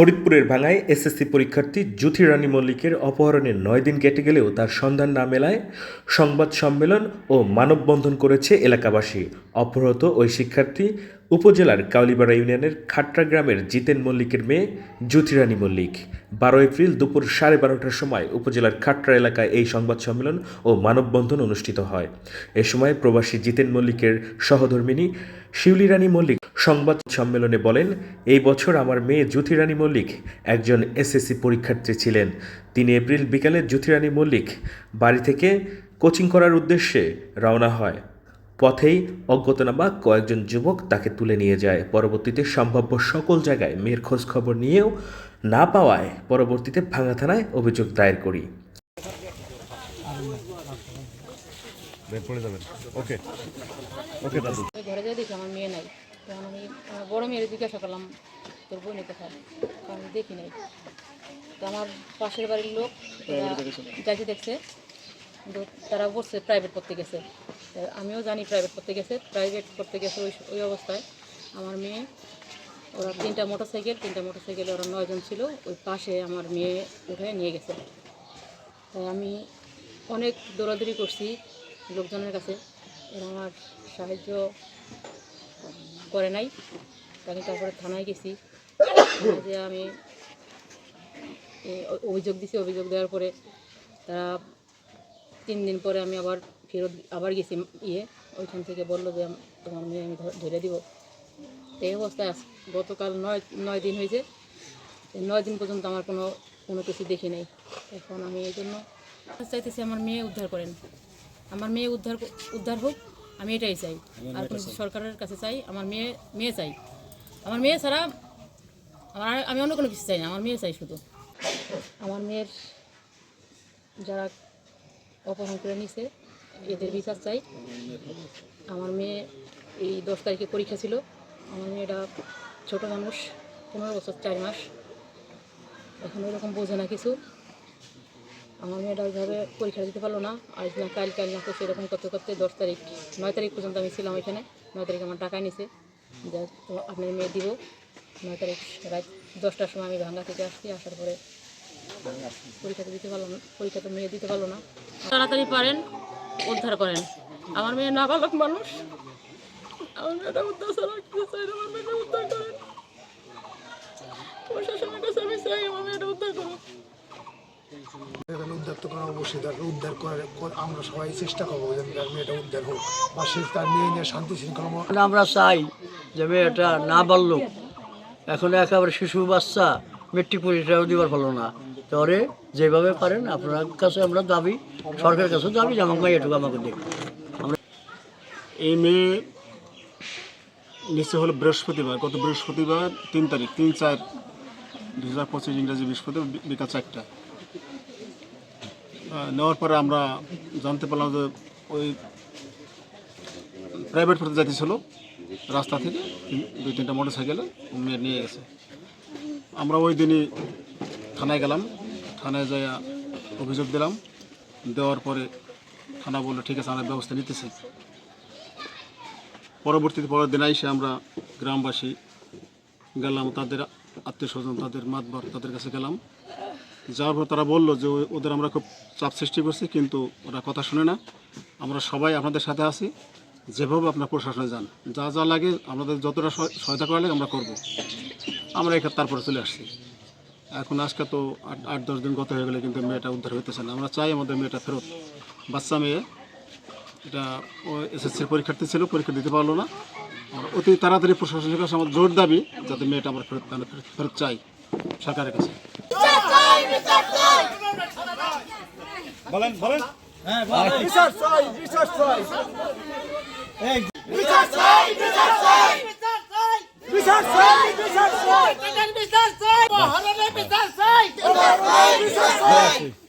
ফরিদপুরের ভাঙায় এসএসসি পরীক্ষার্থী জ্যোতি রানী মল্লিকের অপহরণের নয় দিন কেটে গেলেও তার সন্ধান না মেলায় সংবাদ সম্মেলন ও মানববন্ধন করেছে এলাকাবাসী। অপহৃত ওই শিক্ষার্থী উপজেলার কাউলিপাড়া ইউনিয়নের খাট্টা গ্রামের জিতেন মল্লিকের মেয়ে জ্যোতি রানী মল্লিক। বারো এপ্রিল দুপুর সাড়ে বারোটার সময় উপজেলার খাট্টা এলাকায় এই সংবাদ সম্মেলন ও মানববন্ধন অনুষ্ঠিত হয়। এ সময় প্রবাসী জিতেন মল্লিকের সহধর্মিনী শিউলি রানী মল্লিক সংবাদ সম্মেলনে বলেন এই বছর আমার মেয়ে জ্যোতি রানী মল্লিক একজন এসএসসি পরীক্ষার্থী ছিলেন। তিনি এপ্রিল বিকালে জ্যোতি রানী মল্লিক বাড়ি থেকে কোচিং করার উদ্দেশ্যে রওনা হয়। পথেই অজ্ঞাতনামা কয়েকজন যুবক তাকে তুলে নিয়ে যায়। পরবর্তীতে সম্ভাব্য সকল জায়গায় মেয়ের খোঁজ খবর নিয়েও না পাওয়ায় পরবর্তীতে ভাঙা থানায় অভিযোগ দায়ের করি। পড়ে যাবেন। ওকে। ওকে দাদু। ঘরে যাই দেখি আমার মেয়ে নাই। তখন আমি আমার বড় মেয়ের জিজ্ঞাসা করলাম তোর বোনের কোথায়? তো আমি দেখি নাই। তো আমার পাশের বাড়ির লোক ওরা যাইতে দেখছে কিন্তু তারা বলছে প্রাইভেট করতে গেছে। আমিও জানি প্রাইভেট করতে গেছে। প্রাইভেট করতে গেছে ওই ওই অবস্থায়। আমার মেয়ে ওরা তিনটা মোটর সাইকেল তিনটা মোটর সাইকেলে ওরা নয়জন ছিল। ওই পাশে আমার মেয়ে উঠে নিয়ে গেছে। তাই আমি অনেক দৌড়াদৌড়ি করছি লোকজনের কাছে। এরা আমার সাহায্য করে নাই। তাকে তারপরে থানায় গেছি। যে আমি অভিযোগ দিছি, অভিযোগ দেওয়ার পরে তারা তিন দিন পরে আমি আবার ফেরত, আবার গেছি ইয়ে ওইখান থেকে বলল যে তোমার মেয়ে আমি ধরে দিব। এই অবস্থায় গতকাল নয় নয় দিন হয়েছে। নয় দিন পর্যন্ত আমার কোনো কোনো কিছু দেখি নাই। এখন আমি এই জন্য চাইতেছি আমার মেয়ে উদ্ধার করেন। আমার মেয়ে উদ্ধার উদ্ধার হোক। আমি এটাই চাই। আর কোনো সরকারের কাছে চাই আমার মেয়ে মেয়ে চাই। আমার মেয়ে ছাড়া আমার আমি অন্য কোনো কিছু চাই না আমার মেয়ে চাই শুধু। আমার মেয়ের যারা অপহরণ করে নিছে এদের বিচার চাই। আমার মেয়ে এই দশ তারিখে পরীক্ষা ছিল। আমার মেয়েটা ছোট মানুষ পনেরো বছর চার মাস। এখন ওরকম বোঝে না কিছু। আমার মেয়েটা ওইভাবে পরীক্ষা দিতে পারল না। আজ না কাল কাল না করছে এরকম করতে করতে দশ তারিখ, নয় তারিখ পর্যন্ত আমি ছিলাম ওইখানে। নয় তারিখ আমার টাকা নিছে। যা আপনার মেয়ে দিব। নয় তারিখ রাত দশটার সময় আমি ভাঙ্গা থেকে আসছি। আসার পরে পরীক্ষাতে দিতে পারলাম না, পরীক্ষা তো মেয়ে দিতে পারল না। তাড়াতাড়ি পারেন, উদ্ধার করেন। আমার মেয়ে নাবালক মানুষ। আমার মেয়েটা উদ্ধার আমার মেয়েটা উদ্ধার করেন। এখানে করা অবশ্যই তাকে উদ্ধার করার করে আমরা সবাই চেষ্টা করব যেন তার মেয়েটা উদ্ধার হোক বা সে তার মেয়ে নিয়ে শান্তি শৃঙ্খলা আমরা চাই যে মেয়েটা না পারল এখন একেবারে শিশু বাচ্চা মেট্রিক পরীক্ষাও দিবার পারল না। তবে যেভাবে পারেন আপনার কাছে আমরা দাবি সরকারের কাছে দাবি যে আমাকে এটুকু আমাকে দেখুন এই মেয়ে নিচে হলো বৃহস্পতিবার গত বৃহস্পতিবার তিন তারিখ তিন চার দু হাজার পঁচিশ ইংরাজি বৃহস্পতিবার বিকাল চারটা নেওয়ার পরে আমরা জানতে পারলাম যে ওই প্রাইভেট পড়তে যাইতেছিল, রাস্তা থেকে দুই, তিনটা মোটর সাইকেলে মেয়ে নিয়ে গেছে। আমরা ওই দিনই থানায় গেলাম, থানায় যাই অভিযোগ দিলাম, দেওয়ার পরে থানা বলল, ঠিক আছে, আমরা ব্যবস্থা নিতেছি। পরবর্তীতে পরের দিন এসে আমরা গ্রামবাসী গেলাম, তাদের আত্মীয় স্বজন, তাদের মাতবার, তাদের কাছে গেলাম। যাওয়ার পর তারা বলল যে ওদের আমরা খুব চাপ সৃষ্টি করছি, কিন্তু ওরা কথা শুনে না। আমরা সবাই আপনাদের সাথে আছি। যেভাবে আপনার প্রশাসনে যান, যা যা লাগে আমাদের যতটা সহায়- সহায়তা করা লাগে আমরা করব। আমরা এখানে তারপরে চলে আসছি। এখন আজকে তো আট আট, দশ দিন গত হয়ে গেলে কিন্তু মেয়েটা উদ্ধার হইতেছে না। আমরা চাই আমাদের মেয়েটা ফেরত। বাচ্চা মেয়ে, এটা ও এসএসসির পরীক্ষার্থী ছিল, পরীক্ষা দিতে পারল না। আর অতি তাড়াতাড়ি প্রশাসনের কাছে আমার জোর দাবি যাতে মেয়েটা আমরা ফেরত ফেরত চাই সরকারের কাছে। বলেন বলেন। হ্যাঁ বলেন। বিচার চাই বিচার চাই। এই বিচার চাই বিচার চাই। বিচার চাই বিচার চাই। বিচার চাই বিচার চাই। হ্যাঁ, হ্যাঁ, বিচার চাই। বিচার চাই।